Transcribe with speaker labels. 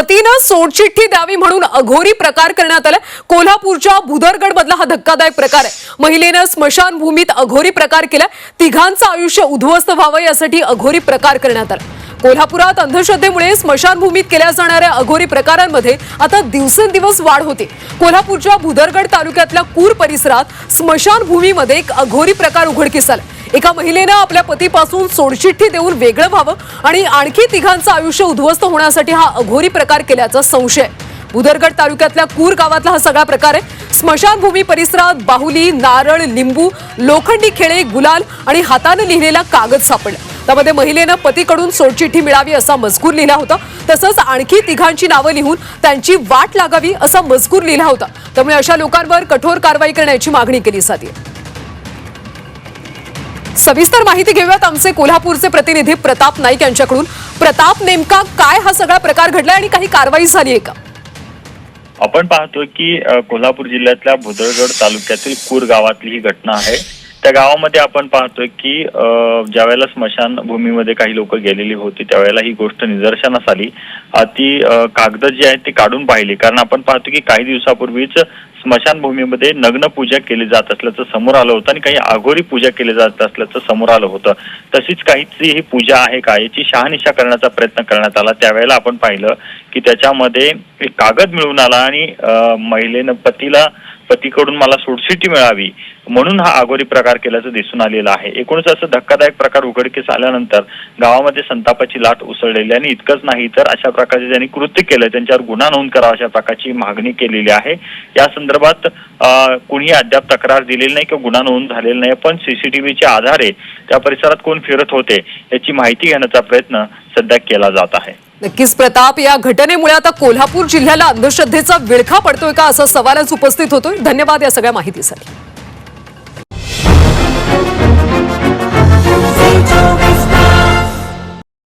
Speaker 1: पतीनं सोडचिठ्ठी द्यावी म्हणून अघोरी प्रकार करण्यात आला. कोल्हापूरच्या भुदरगड मधला हा धक्कादायक प्रकार आहे. महिलेनं स्मशानभूमीत अघोरी प्रकार केला. तिघांचं आयुष्य उद्ध्वस्त व्हावं यासाठी अघोरी प्रकार करण्यात आला. कोल्हापुरात अंधश्रद्धेमुळे स्मशानभूमीत केल्या जाणाऱ्या अघोरी प्रकारांमध्ये आता दिवसेंदिवस वाढ होते. कोल्हापूरच्या भुदरगड तालुक्यातल्या कूर परिसरात स्मशानभूमीमध्ये एक अघोरी प्रकार उघडकीस आला. एका महिलेनं आपल्या पतीपासून सोडचिठ्ठी देऊन वेगळं व्हावं आणि आणखी तिघांचं आयुष्य उद्ध्वस्त होण्यासाठी हा अघोरी प्रकार केल्याचा संशय. आहे. तालुक्यातल्या कूर गावातला हा सगळा प्रकार आहे. स्मशानभूमी परिसरात बाहुली नारळ लिंबू लोखंडी खेळे गुलाल आणि हातानं लिहिलेला कागद सापडला. त्यामध्ये महिलेनं पतीकडून सोडचिठ्ठी मिळावी असा मजकूर लिहिला होता. तसंच आणखी तिघांची नावं लिहून त्यांची वाट लागावी असा मजकूर लिहिला होता. त्यामुळे अशा लोकांवर कठोर कारवाई करण्याची मागणी केली जाते. सविस्तर माहिती घेऊयात आमचे कोल्हापूरचे प्रतिनिधी प्रताप नाईक यांच्याकडून. प्रताप नेमका काय हा सगळा प्रकार घडलाय आणि काही कारवाई झाली आहे का?
Speaker 2: आपण पाहतोय की कोल्हापूर जिल्ह्यातल्या भुदळगड तालुक्यातील कूर गावातली ही घटना आहे. त्या गावामध्ये आपण पाहतोय की ज्यावेळेला स्मशान भूमीमध्ये काही लोक गेलेली होती त्यावेळेला ही गोष्ट निदर्शनास आली. ती कागद जी आहेत ती काढून पाहिली. कारण आपण पाहतो की काही दिवसापूर्वीच स्मशानभूमीमध्ये नग्न पूजा केली जात असल्याचं समोर आलं होतं आणि काही आघोरी पूजा केली जात असल्याचं समोर आलं होतं. तशीच काहीची ही पूजा आहे का? याची शहानिशा करण्याचा प्रयत्न करण्यात आला. त्यावेळेला आपण पाहिलं की त्याच्यामध्ये कागद मिळून आला आणि महिलेनं पतीला पतीकडून मला सोडसिटी मिळावी म्हणून हा आगोरी प्रकार केल्याचं दिसून आलेलं आहे. एकूणच असं धक्कादायक प्रकार उघडकीस आल्यानंतर गावामध्ये संतापाची लाट उसळलेली आणि इतकंच नाही तर अशा प्रकारचे ज्यांनी कृत्य केलं त्यांच्यावर गुन्हा नोंद करावा अशा प्रकारची मागणी केलेली आहे. या संदर्भात अ, कुणीही अद्याप तक्रार दिलेली नाही किंवा गुन्हा नोंद झालेला नाही. पण सीसीटीव्हीच्या आधारे त्या परिसरात कोण फिरत होते याची माहिती घेण्याचा प्रयत्न सध्या केला जात आहे.
Speaker 1: नक्कीच प्रताप या घटनेमुळे आता कोल्हापूर जिल्ह्याला अंधश्रद्धेचा विळखा पडतोय का? असा सवालच उपस्थित होतोय. धन्यवाद या सगळ्या माहितीसाठी.